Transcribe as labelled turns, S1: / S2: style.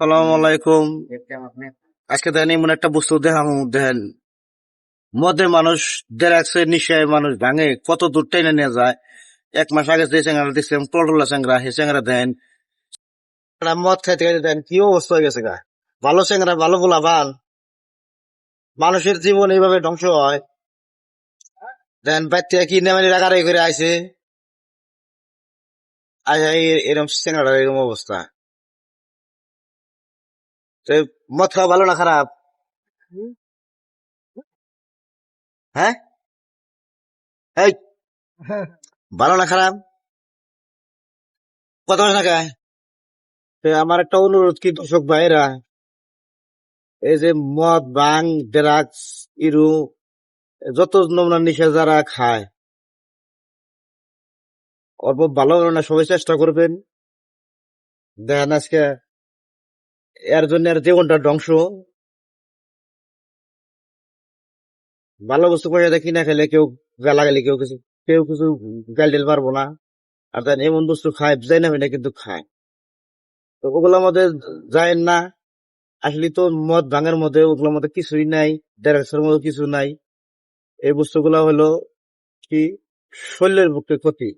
S1: সালাম আলাইকুম। আজকে দেখেন এমন একটা বস্তু দেখাম দেখেন। মদে মানুষ দেড়াকশো নিশায় মানুষ ভাঙে কত দূর টেনে নিয়ে যায়। এক মাস আগে যে চ্যাংরা দেখছিলাম পটলা চ্যাংরা সে চ্যাংরা দেন মদ খাইতে খাইতে দেন কি অবস্থা হয়ে গেছে গা। ভালো চ্যাংরা ভালো বলা ভালো মানুষের জীবন এইভাবে ধ্বংস হয়। দেন বাচ্চা কি নেমানি রাগারাগি করে আইছে। আজ এরকম চ্যাংরা এরকম অবস্থা। মদ খাওয়া ভালো না খারাপ? হ্যাঁ? এই ভালো না খারাপ? কত মাস না খায় আমার একটা অনুরোধ কি দর্শক ভাইরা এই যে মদ বাং ড্রাগস ইরু যত নমুনা নিশা যারা খায় অল্প ভালো না সবাই চেষ্টা করবেন। দেখেন আজকে এর জন্য এর জীবনটা ধ্বংস। ভালো বস্তু পয়সা কিনা খেলে কেউ গালা গেলে কেউ কিছু কেউ কিছু গাল টেল পারব না। আর তাই এমন বস্তু খায় বুঝাই না না কিন্তু খায়। তো ওগুলোর মধ্যে যায় না। আসলে তো মদ ভাঙের মধ্যে ওগুলোর মধ্যে কিছুই নাই ডেরাক্সের মধ্যে কিছু নাই। এই বস্তুগুলো হলো কি? শরীরের পক্ষে ক্ষতি।